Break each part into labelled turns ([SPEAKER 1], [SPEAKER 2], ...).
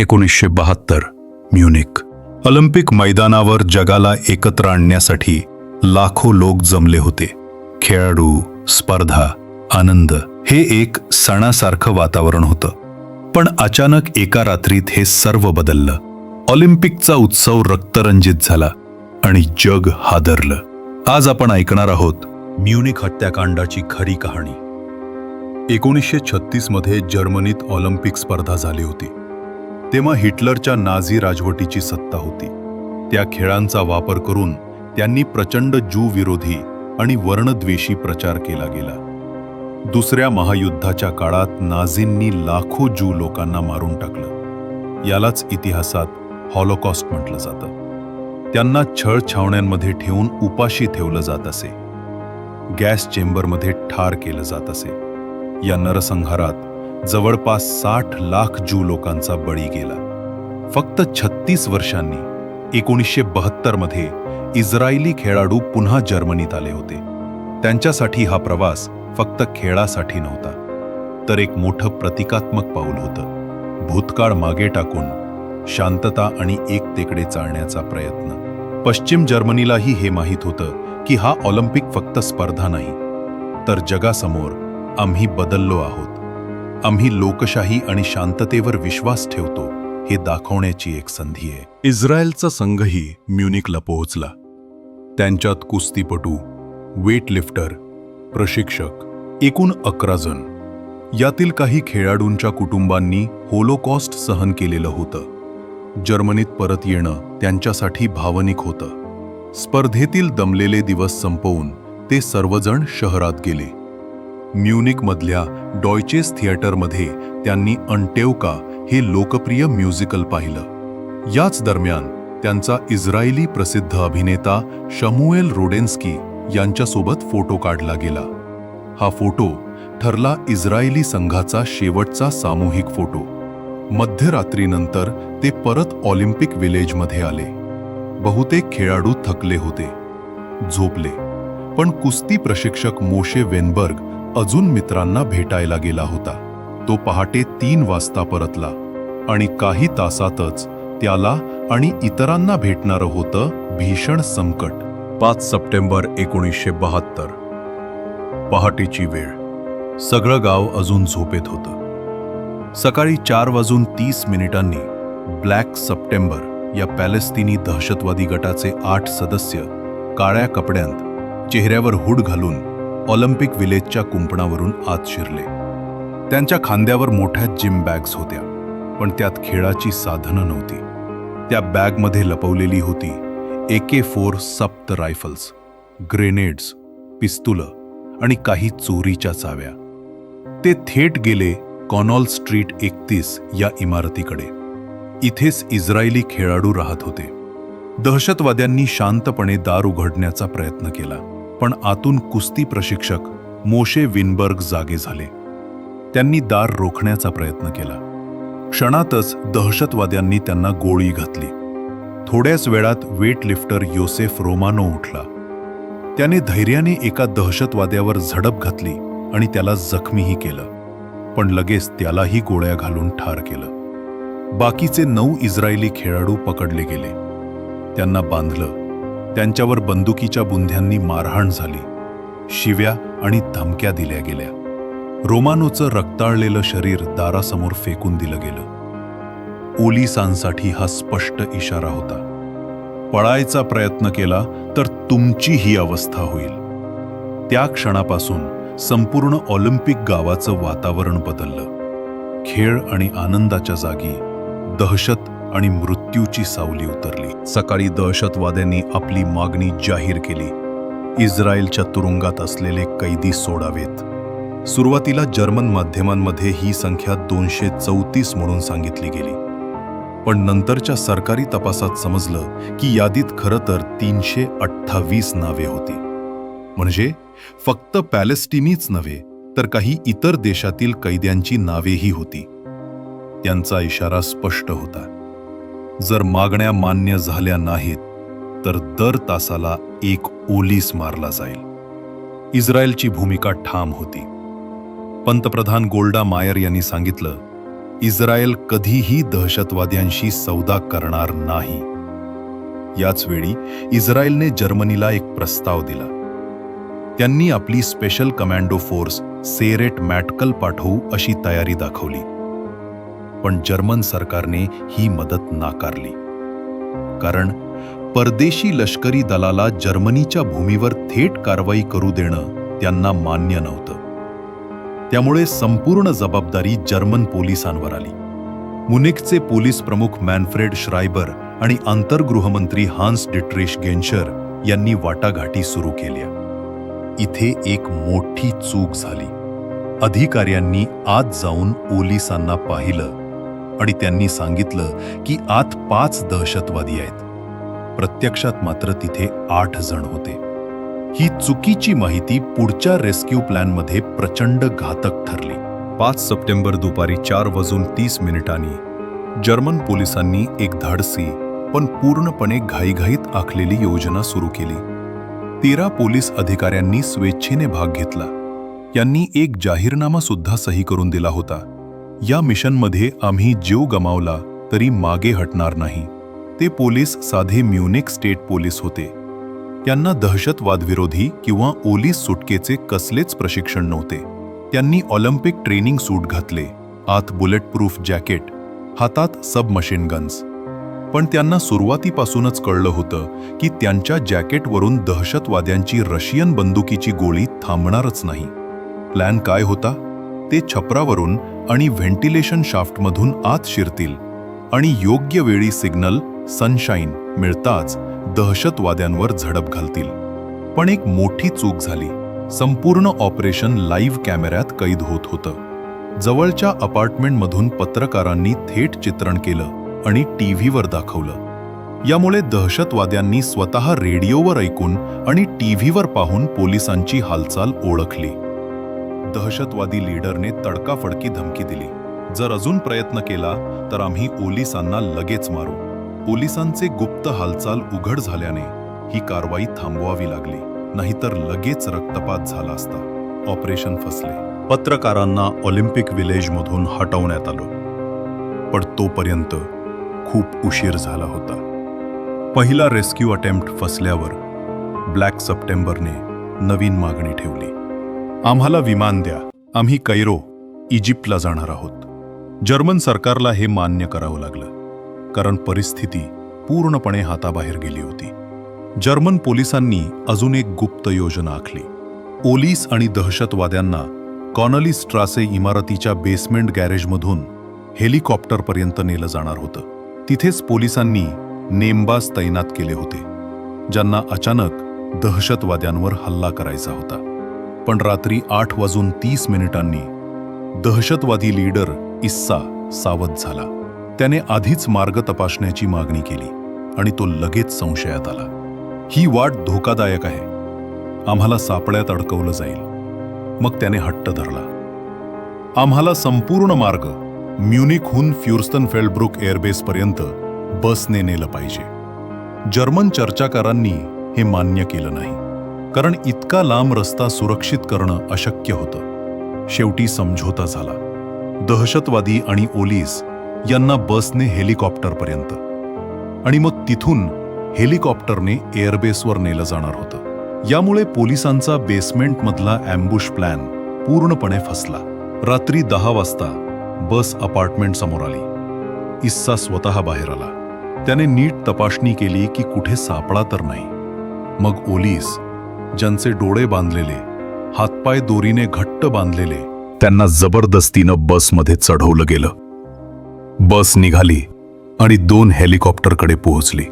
[SPEAKER 1] एकोणीसशे बहात्तर Munich Olympic मैदानावर जगाला एकत्र आणण्यासाठी लाखो लोक जमले होते. खेळाडू स्पर्धा आनंद हे एक सणासारखं वातावरण होतं. पण अचानक एका रात्रीत हे सर्व बदललं. ऑलिम्पिकचा उत्सव रक्तरंजित झाला आणि जग हादरलं. आज आपण ऐकणार आहोत म्युनिक हत्याकांडाची खरी कहाणी. एकोणीसशे छत्तीसमध्ये जर्मनीत ऑलिम्पिक स्पर्धा झाली होती. तेव्हा हिटलरच्या नाझी राजवटीची सत्ता होती. त्या खेळांचा वापर करून त्यांनी प्रचंड जू विरोधी आणि वर्णद्वेषी प्रचार केला गेला. दुसऱ्या महायुद्धाच्या काळात नाझींनी लाखो जू लोकांना मारून टाकलं. यालाच इतिहासात हॉलोकॉस्ट म्हटलं जातं. त्यांना छळ छावण्यांमध्ये ठेवून उपाशी ठेवलं जात असे. गॅस चेंबरमध्ये ठार केलं जात असे. या नरसंहारात जवळपास साठ लाख जू लोकांचा बळी गेला. फक्त छत्तीस वर्षांनी एकोणीसशे बहात्तरमध्ये इस्रायली खेळाडू पुन्हा जर्मनीत आले होते. त्यांच्यासाठी हा प्रवास फक्त खेळासाठी नव्हता तर एक मोठं प्रतिकात्मक पाऊल होतं. भूतकाळ मागे टाकून शांतता आणि एकतेकडे चालण्याचा प्रयत्न. पश्चिम जर्मनीलाही हे माहीत होतं की हा ऑलिम्पिक फक्त स्पर्धा नाही तर जगासमोर आम्ही बदललो आहोत. आम्ही लोकशाही आणि शांततेवर विश्वास ठेवतो हे दाखवण्याची एक संधी आहे. इस्रायलचा संघही म्युनिकला पोहोचला. त्यांच्यात कुस्तीपटू वेटलिफ्टर प्रशिक्षक एकूण अकरा जण. यातील काही खेळाडूंच्या कुटुंबांनी होलोकॉस्ट सहन केलेलं होतं. जर्मनीत परत येणं त्यांच्यासाठी भावनिक होतं. स्पर्धेतील दमलेले दिवस संपवून ते सर्वजण शहरात गेले. म्युनिकमधल्या डॉयचेस थिएटरमध्ये त्यांनी अंटेवका हे लोकप्रिय म्युझिकल पाहिलं. याच दरम्यान त्यांचा इस्रायली प्रसिद्ध अभिनेता शमुएल रोडेन्स्की यांच्यासोबत फोटो काढला गेला. हा फोटो ठरला इस्रायली संघाचा शेवटचा सामूहिक फोटो. मध्यरात्रीनंतर ते परत ऑलिम्पिक विलेजमध्ये आले. बहुतेक खेळाडू थकले होते. झोपले. पण कुस्ती प्रशिक्षक मोशे वेनबर्ग अजून मित्रांना भेटायला गेला होता. तो पहाटे तीन वाजता परतला आणि काही तासातच त्याला आणि इतरांना भेटणारं होतं भीषण संकट. पाच सप्टेंबर एकोणीसशे बहात्तर. पहाटेची वेळ. सगळं गाव अजून झोपेत होतं. सकाळी चार वाजून तीस मिनिटांनी ब्लॅक सप्टेंबर या पॅलेस्तिनी दहशतवादी गटाचे आठ सदस्य काळ्या कपड्यांत चेहऱ्यावर हुड घालून ऑलिम्पिक विलेजच्या कुंपणावरून आत शिरले. त्यांच्या खांद्यावर मोठ्या जिम बॅग्स होत्या पण त्यात खेळाची साधनं नव्हती. त्या बॅगमध्ये लपवलेली होती ए के फोर सप्त रायफल्स ग्रेनेड्स पिस्तुलं आणि काही चोरीच्या चाव्या. ते थेट गेले कॉनॉल स्ट्रीट एकतीस या इमारतीकडे. इथेच इस्रायली खेळाडू राहत होते. दहशतवाद्यांनी शांतपणे दार उघडण्याचा प्रयत्न केला. पण आतून कुस्ती प्रशिक्षक मोशे विनबर्ग जागे झाले. त्यांनी दार रोखण्याचा प्रयत्न केला. क्षणातच दहशतवाद्यांनी त्यांना गोळी घातली. थोड्याच वेळात वेटलिफ्टर योसेफ रोमानो उठला. त्याने धैर्याने एका दहशतवाद्यावर झडप घातली आणि त्याला जखमीही केलं. पण लगेच त्यालाही गोळ्या घालून ठार केलं. बाकीचे नऊ इस्रायली खेळाडू पकडले गेले. त्यांना बांधलं. त्यांच्यावर बंदुकीच्या बुंध्यांनी मारहाण झाली. शिव्या आणि धमक्या दिल्या गेल्या. रोमानोचं रक्ताळलेलं शरीर दारासमोर फेकून दिलं गेलं. ओलिसांसाठी हा स्पष्ट इशारा होता. पळायचा प्रयत्न केला तर तुमची ही अवस्था होईल. त्या क्षणापासून संपूर्ण ऑलिम्पिक गावाचं वातावरण बदललं. खेळ आणि आनंदाच्या जागी दहशत आणि मृत्यूची सावली उतरली. सकाळी दहशतवाद्यांनी आपली मागणी जाहीर केली. इस्रायलच्या तुरुंगात असलेले कैदी सोडावेत. सुरुवातीला जर्मन माध्यमांमध्ये ही संख्या दोनशे चौतीस म्हणून सांगितली गेली. पण नंतरच्या सरकारी तपासात समजलं की यादीत खरं तर तीनशे अठ्ठावीस नावे होती. म्हणजे फक्त पॅलेस्टिनीच नव्हे तर काही इतर देशातील कैद्यांची नावेही होती. त्यांचा इशारा स्पष्ट होता. जर मागण्या मान्य झाल्या नाहीत तर दर तासाला एक ओलीस मारला जाईल. इस्रायलची भूमिका ठाम होती. पंतप्रधान गोल्डा मायर यांनी सांगितलं इस्रायल कधीही दहशतवाद्यांशी सौदा करणार नाही. याच वेळी इस्रायलने जर्मनीला एक प्रस्ताव दिला. त्यांनी आपली special commando force Sayeret Matkal पाठवू अशी तयारी दाखवली. पण जर्मन सरकारने ही मदत नाकारली. कारण परदेशी लष्करी दलाला जर्मनीच्या भूमीवर थेट कारवाई करू देणं त्यांना मान्य नव्हतं. त्यामुळे संपूर्ण जबाबदारी जर्मन पोलिसांवर आली. मुनिकचे पोलीस प्रमुख मॅनफ्रेड श्रायबर आणि आंतरगृहमंत्री हान्स डिट्रेश गेन्शर यांनी वाटाघाटी सुरू केल्या. इथे एक मोठी चूक झाली. अधिकाऱ्यांनी आत जाऊन ओलिसांना पाहिलं आणि त्यांनी सांगितलं की आत पाच दहशतवादी आहेत. प्रत्यक्षात मात्र तिथे आठ जण होते. ही चुकीची माहिती पुढच्या रेस्क्यू प्लॅनमध्ये प्रचंड घातक ठरली. पाच सप्टेंबर दुपारी चार वाजून तीस मिनिटांनी जर्मन पोलिसांनी एक धाडसी पण पूर्णपणे घाईघाईत आखलेली योजना सुरू केली. तेरा पोलीस अधिकाऱ्यांनी स्वेच्छेने भाग घेतला. यांनी एक जाहीरनामा सुद्धा सही करून दिला होता. या मिशनमध्ये आम्ही जीव गमावला तरी मागे हटणार नाही. ते पोलीस साधे म्युनिक स्टेट पोलीस होते. त्यांना दहशतवादविरोधी किंवा ओलीस सुटकेचे कसलेच प्रशिक्षण नव्हते. त्यांनी ऑलिम्पिक ट्रेनिंग सूट घातले आत बुलेट प्रूफ जॅकेट हातात सबमशीन गन्स. पण त्यांना सुरुवातीपासूनच कळलं होतं की त्यांच्या जॅकेटवरून दहशतवाद्यांची रशियन बंदुकीची गोळी थांबणारच नाही. प्लॅन काय होता? ते छपरावरून आणि व्हेंटिलेशन शाफ्टमधून आत शिरतील आणि योग्य वेळी सिग्नल सनशाईन मिळताच दहशतवाद्यांवर झडप घालतील. पण एक मोठी चूक झाली. संपूर्ण ऑपरेशन लाईव्ह कॅमेऱ्यात कैद होत होतं. जवळच्या अपार्टमेंटमधून पत्रकारांनी थेट चित्रण केलं आणि टीव्हीवर दाखवलं. यामुळे दहशतवाद्यांनी स्वतः रेडिओवर ऐकून आणि टीव्हीवर पाहून पोलिसांची हालचाल ओळखली. दहशतवादी लीडरने तडकाफडकी धमकी दिली. जर अजून प्रयत्न केला तर आम्ही ओलिसांना लगेच मारू. पोलिसांचे गुप्त हालचाल उघड झाल्याने ही कारवाई थांबवावी लागली. नाहीतर लगेच रक्तपात झाला असता. ऑपरेशन फसले. पत्रकारांना ऑलिम्पिक विलेजमधून हटवण्यात आलं. पण तोपर्यंत खूप उशीर झाला होता. पहिला रेस्क्यू अटेम्प्ट फसल्यावर ब्लॅक सप्टेंबरने नवीन मागणी ठेवली. आम्हाला विमान द्या. आम्ही कैरो इजिप्तला जाणार आहोत. जर्मन सरकारला हे मान्य करावं लागलं. कारण परिस्थिती पूर्णपणे हाताबाहेर गेली होती. जर्मन पोलिसांनी अजून एक गुप्त योजना आखली. पोलीस आणि दहशतवाद्यांना कॉनली स्ट्रासे इमारतीच्या बेसमेंट गॅरेजमधून हेलिकॉप्टरपर्यंत नेलं जाणार होतं. तिथेच पोलिसांनी नेमबाज तैनात केले होते ज्यांना अचानक दहशतवाद्यांवर हल्ला करायचा होता. पण रात्री आठ वाजून तीस मिनिटांनी दहशतवादी लीडर इस्सा सावध झाला. त्याने आधीच मार्ग तपासण्याची मागणी केली आणि तो लगेच संशयात आला. ही वाट धोकादायक आहे. आम्हाला सापळ्यात अडकवलं जाईल. मग त्याने हट्ट धरला. आम्हाला संपूर्ण मार्ग म्युनिकहून फ्युर्स्तन फेल्डब्रुक एअरबेसपर्यंत बसने नेलं पाहिजे. जर्मन चर्चाकारांनी हे मान्य केलं नाही. कारण इतका लांब रस्ता सुरक्षित करणं अशक्य होतं. शेवटी समझोता झाला. दहशतवादी आणि ओलीस यांना बसने हेलिकॉप्टरपर्यंत. आणि मग तिथून हेलिकॉप्टरने एअरबेसवर नेलं जाणार होतं. यामुळे पोलिसांचा बेसमेंटमधला अँबुश प्लॅन पूर्णपणे फसला. रात्री दहा वाजता बस अपार्टमेंट समोर आली. इस्सा स्वतः बाहेर आला. त्याने नीट तपासणी केली की कुठे सापळा तर नाही. मग ओलीस ज्यांचे डोळे बांधलेले हातपाय दोरीने घट्ट बांधलेले त्यांना जबरदस्तीनं बसमध्ये चढवलं गेलं. बस निघाली आणि दोन हेलिकॉप्टरकडे पोहोचली.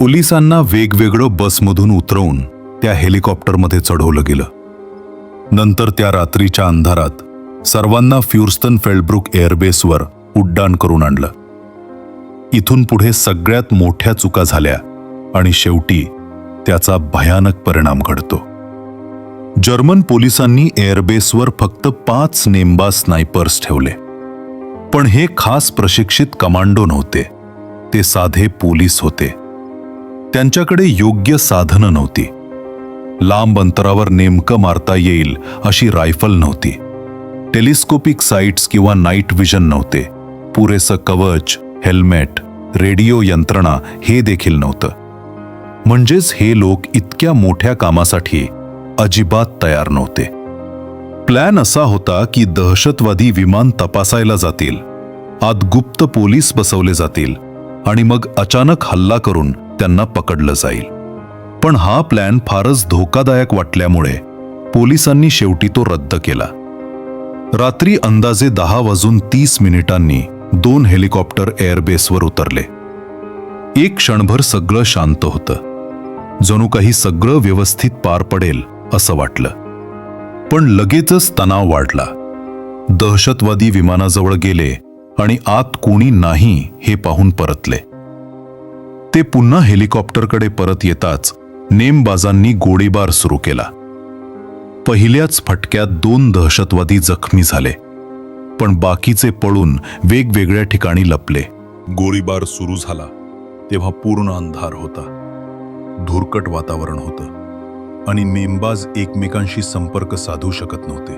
[SPEAKER 1] पोलिसांना वेगवेगळं बसमधून उतरवून त्या हेलिकॉप्टरमध्ये चढवलं गेलं. नंतर त्या रात्रीच्या अंधारात सर्वांना फ्युर्स्टन फेल्डब्रुक एअरबेसवर उड्डाण करून आणलं. इथून पुढे सगळ्यात मोठ्या चुका झाल्या आणि शेवटी त्याचा भयानक परिणाम घडतो. जर्मन पोलिसांनी एअरबेसवर फक्त पाच नेमबाज स्नायपर्स ठेवले. पण हे खास प्रशिक्षित कमांडो नव्हते. ते साधे पोलीस होते. त्यांच्याकडे योग्य साधनं नव्हती. लांब अंतरावर नेमकं मारता येईल अशी रायफल नव्हती. टेलिस्कोपिक साईट्स किंवा नाईट विजन नव्हते. पुरेसं कवच हेल्मेट रेडिओ यंत्रणा हे देखील नव्हतं. म्हणजेच हे लोक इतक्या मोठ्या कामासाठी अजिबात तयार नव्हते. प्लॅन असा होता की दहशतवादी विमान तपासायला जातील आत गुप्त पोलीस बसवले जातील आणि मग अचानक हल्ला करून त्यांना पकडलं जाईल. पण हा प्लॅन फारच धोकादायक वाटल्यामुळे पोलिसांनी शेवटी तो रद्द केला. रात्री अंदाजे दहा वाजून तीस मिनिटांनी दोन हेलिकॉप्टर एअरबेसवर उतरले. एक क्षणभर सगळं शांत होतं. जणू काही सगळं व्यवस्थित पार पडेल असं वाटलं. पण लगेचच तणाव वाढला. दहशतवादी विमानाजवळ गेले आणि आत कोणी नाही हे पाहून परतले. ते पुन्हा हेलिकॉप्टरकडे परत येताच नेमबाजांनी गोळीबार सुरू केला. पहिल्याच फटक्यात दोन दहशतवादी जखमी झाले पण बाकीचे पळून वेगवेगळ्या ठिकाणी लपले. गोळीबार सुरू झाला तेव्हा पूर्ण अंधार होता. धुरकट वातावरण होतं आणि नेमबाज एकमेकांशी संपर्क साधू शकत नव्हते.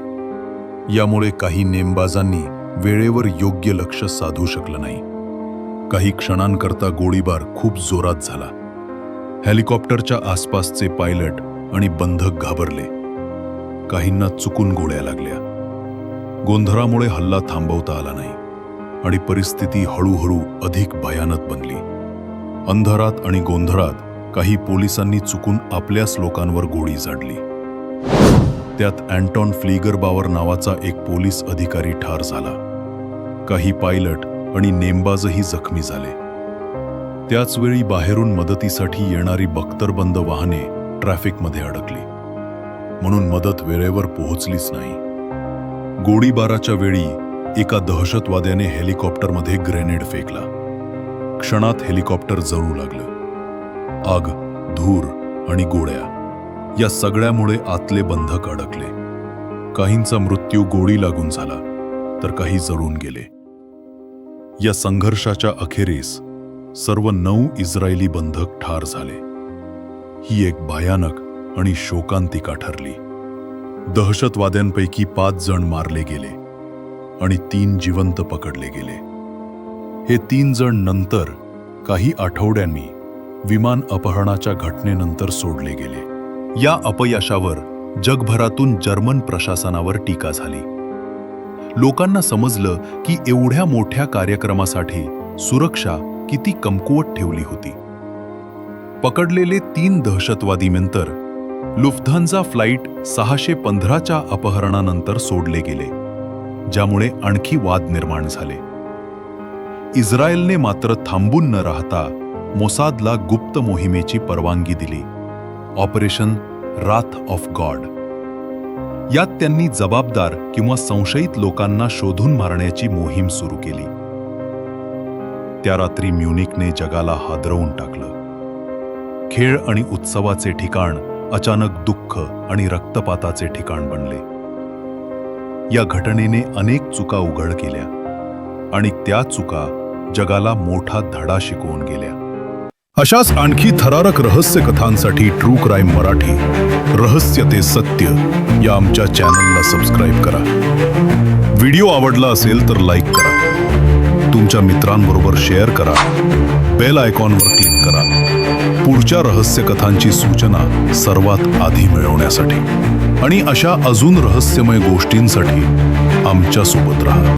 [SPEAKER 1] यामुळे काही नेमबाजांनी वेळेवर योग्य लक्ष साधू शकलं नाही. काही क्षणांकरता गोळीबार खूप जोरात झाला. हेलिकॉप्टरच्या आसपासचे पायलट आणि बंधक घाबरले. काहींना चुकून गोळ्या लागल्या. गोंधळामुळे हल्ला थांबवता आला नाही आणि परिस्थिती हळूहळू अधिक भयानक बनली. अंधारात आणि गोंधळात काही पोलिसांनी चुकून आपल्याच लोकांवर गोळी झाडली. त्यात अँटॉन फ्लिगरबावर नावाचा एक पोलीस अधिकारी ठार झाला. काही पायलट आणि नेमबाजही जखमी झाले. त्याचवेळी बाहेरून मदतीसाठी येणारी बख्तरबंद वाहने ट्रॅफिकमध्ये अडकली. म्हणून मदत वेळेवर पोहोचलीच नाही. गोळीबाराच्या वेळी एका दहशतवाद्याने हेलिकॉप्टरमध्ये ग्रेनेड फेकला. क्षणात हेलिकॉप्टर जळू लागलं. आग धूर आणि गोळ्या या सगळ्यामुळे आतले बंधक अडकले. काहींचा मृत्यू गोळी लागून झाला तर काही जळून गेले. या संघर्षाच्या अखेरीस सर्व नऊ इस्रायली बंधक ठार झाले. ही एक भयानक आणि शोकांतिका ठरली. दहशतवाद्यांपैकी पाच जण मारले गेले आणि तीन जिवंत पकडले गेले. हे तीन जण नंतर काही आठवड्यांनी विमान अपहरणाच्या घटनेनंतर सोडले गेले. या अपयशावर जगभरातून जर्मन प्रशासनावर टीका झाली. लोकांना समजलं की एवढ्या मोठ्या कार्यक्रमासाठी सुरक्षा किती कमकुवत ठेवली होती. पकडलेले तीन दहशतवादी नंतर फ्लाईट सहाशे पंधराच्या अपहरणानंतर सोडले गेले ज्यामुळे आणखी वाद निर्माण झाले. इस्रायलने मात्र थांबून न राहता मोसादला गुप्त मोहिमेची परवानगी दिली. Operation wrath of God. यात त्यांनी जबाबदार किंवा संशयित लोकांना शोधून मारण्याची मोहीम सुरू केली. त्या रात्री म्युनिकने जगाला हादरवून टाकलं. खेळ आणि उत्सवाचे ठिकाण अचानक दुःख आणि रक्तपाताचे ठिकाण बनले. या घटनेने अनेक चुका उघड केल्या आणि त्या चुका जगाला मोठा धडा शिकवून गेल्या. अशाच आणखी थरारक रहस्य कथांसाठी ट्रू क्राईम मराठी. रहस्य ते सत्य या आमच्या चॅनलला सबस्क्राईब करा. व्हिडिओ आवडला असेल तर लाईक करा. तुमच्या मित्रांबरोबर शेअर करा. बेल आयकॉनवर क्लिक करा. पुढच्या रहस्य कथांची सूचना सर्वात आधी मिळवण्यासाठी. आणि अशा अजून रहस्यमय गोष्टींसाठी आमच्यासोबत राहा.